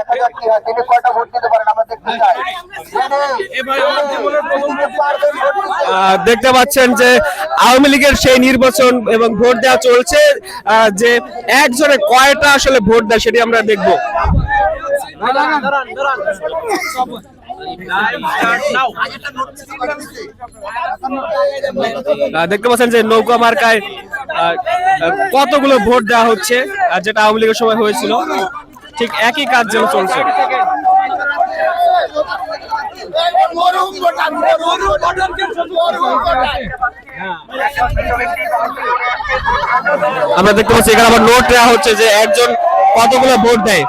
দেখা যাক কি হয়। তিনি কয়টা ভোট দিতে পারেন? আমরা দেখতে চাই। দেখতে পাচ্ছেন যে আওয়ামী লীগের সেই নির্বাচন এবং ভোট দেওয়া চলছে। আহ, যে একজনে কয়টা আসলে ভোট দেয় সেটি আমরা দেখব। আহ, দেখতে পাচ্ছেন যে নৌকা মার্কায় কতগুলো ভোট দেওয়া হচ্ছে আর যেটা আওয়ামী লীগের সময় হয়েছিল। ঠিক একই কাজ যেন চলছে। আমরা দেখতে পাচ্ছি, এখানে আবার নোট দেওয়া হচ্ছে যে একজন কতগুলো ভোট দেয়?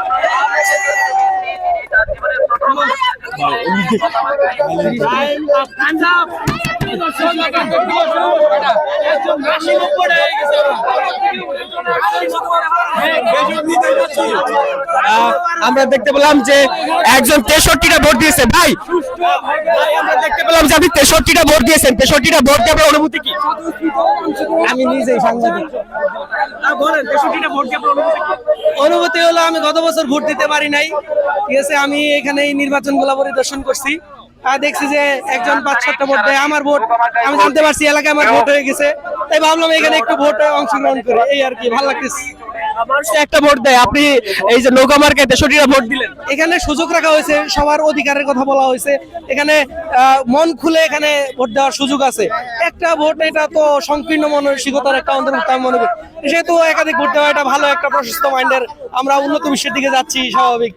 আমরা দেখতে পেলাম যে একজন তেষট্টিটা ভোট দিয়েছে। ভাই ভাই, আমরা দেখতে পেলাম যে আপনি তেষট্টিটা ভোট দিয়েছেন। তেষট্টিটা ভোট দিয়ে আপনার অনুভূতি কি? আমি নিজেই সাংবাদিক। অনুভূতি হলো আমি গত বছর ভোট দিতে পারি নাই। ঠিক আছে আমি এখানে এই নির্বাচনগুলা পরিদর্শন করছি। আর দেখছি যে একজন পাঁচ সাতটা ভোট দেয় আমার ভোট আমি জানতে পারছি এলাকায় আমার ভোট হয়ে গেছে। তাই ভাবলাম এখানে একটু ভোট অংশগ্রহণ করি। এই আর কি ভালো লাগতেছে। একটা ভোট দেয়। আপনি এই যে নৌকা মার্কে ভোট দিলেন। এখানে সুযোগ রাখা হয়েছে, সবার অধিকারের কথা বলা হয়েছে। এখানে মন খুলে এখানে ভোট দেওয়ার সুযোগ আছে। একটা ভোট এটা তো সংকীর্ণ মানসিকতার একটা অন্তর্ভুক্ত, আমি মনে করি। সেহেতু একাধিক ভোট দেওয়া, এটা ভালো একটা প্রশস্ত মাইন্ডের আমরা উন্নত বিশ্বের দিকে যাচ্ছি, স্বাভাবিক।